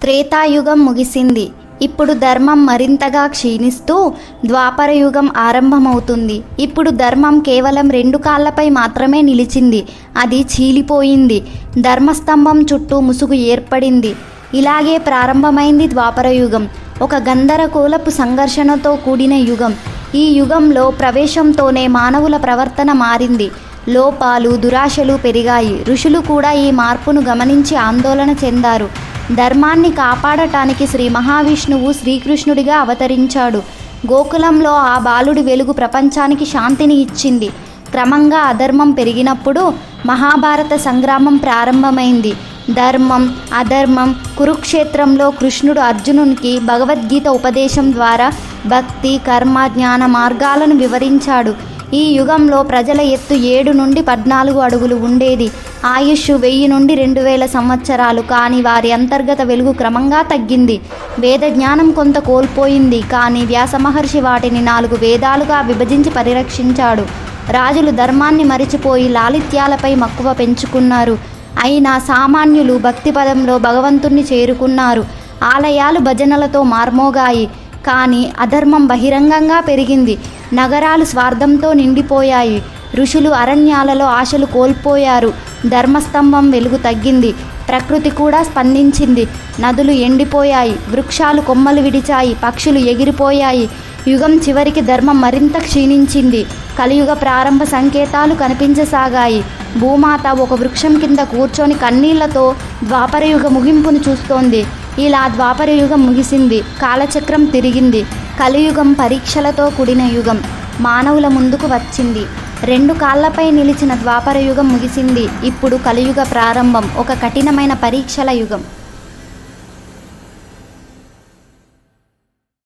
త్రేతాయుగం ముగిసింది. ఇప్పుడు ధర్మం మరింతగా క్షీణిస్తూ ద్వాపర యుగం ఆరంభమవుతుంది. ఇప్పుడు ధర్మం కేవలం రెండు కాళ్ళపై మాత్రమే నిలిచింది. అది చీలిపోయింది. ధర్మస్తంభం చుట్టూ ముసుగు ఏర్పడింది. ఇలాగే ప్రారంభమైంది ద్వాపర యుగం ఒక గందరగోళపు సంఘర్షణతో కూడిన యుగం. ఈ యుగంలో ప్రవేశంతోనే మానవుల ప్రవర్తన మారింది. లోపాలు దురాశలు పెరిగాయి. ఋషులు కూడా ఈ మార్పును గమనించి ఆందోళన చెందారు. ధర్మాన్ని కాపాడటానికి శ్రీ మహావిష్ణువు శ్రీకృష్ణుడిగా అవతరించాడు. గోకులంలో ఆ బాలుడి వెలుగు ప్రపంచానికి శాంతిని ఇచ్చింది. క్రమంగా అధర్మం పెరిగినప్పుడు మహాభారత సంగ్రామం ప్రారంభమైంది. ధర్మం అధర్మం కురుక్షేత్రంలో కృష్ణుడు అర్జునునికి భగవద్గీత ఉపదేశం ద్వారా భక్తి కర్మ జ్ఞాన మార్గాలను వివరించాడు. ఈ యుగంలో ప్రజల ఎత్తు ఏడు నుండి పద్నాలుగు అడుగులు ఉండేది. ఆయుష్ వెయ్యి నుండి రెండు వేల సంవత్సరాలు కానీ వారి అంతర్గత వెలుగు క్రమంగా తగ్గింది. వేద జ్ఞానం కొంత కోల్పోయింది కానీ వ్యాస మహర్షి వాటిని నాలుగు వేదాలుగా విభజించి పరిరక్షించాడు. రాజులు ధర్మాన్ని మరిచిపోయి లాలిత్యాలపై మక్కువ పెంచుకున్నారు. అయినా సామాన్యులు భక్తి పదంలో భగవంతుణ్ణి చేరుకున్నారు. ఆలయాలు భజనలతో మార్మోగాయి. కానీ అధర్మం బహిరంగంగా పెరిగింది. నగరాలు స్వార్థంతో నిండిపోయాయి. ఋషులు అరణ్యాలలో ఆశలు కోల్పోయారు. ధర్మస్తంభం వెలుగు తగ్గింది. ప్రకృతి కూడా స్పందించింది. నదులు ఎండిపోయాయి. వృక్షాలు కొమ్మలు విడిచాయి. పక్షులు ఎగిరిపోయాయి. యుగం చివరికి ధర్మం మరింత క్షీణించింది. కలియుగ ప్రారంభ సంకేతాలు కనిపించసాగాయి. భూమాత ఒక వృక్షం కింద కూర్చొని కన్నీళ్ళతో ద్వాపరయుగ ముగింపును చూస్తోంది. ఇలా ద్వాపరయుగం ముగిసింది కాలచక్రం తిరిగింది కలియుగం పరీక్షలతో కూడిన యుగం మానవుల ముందుకు వచ్చింది. రెండు కాళ్ళపై నిలిచిన ద్వాపర యుగం ముగిసింది ఇప్పుడు కలియుగ ప్రారంభం ఒక కఠినమైన పరీక్షల యుగం.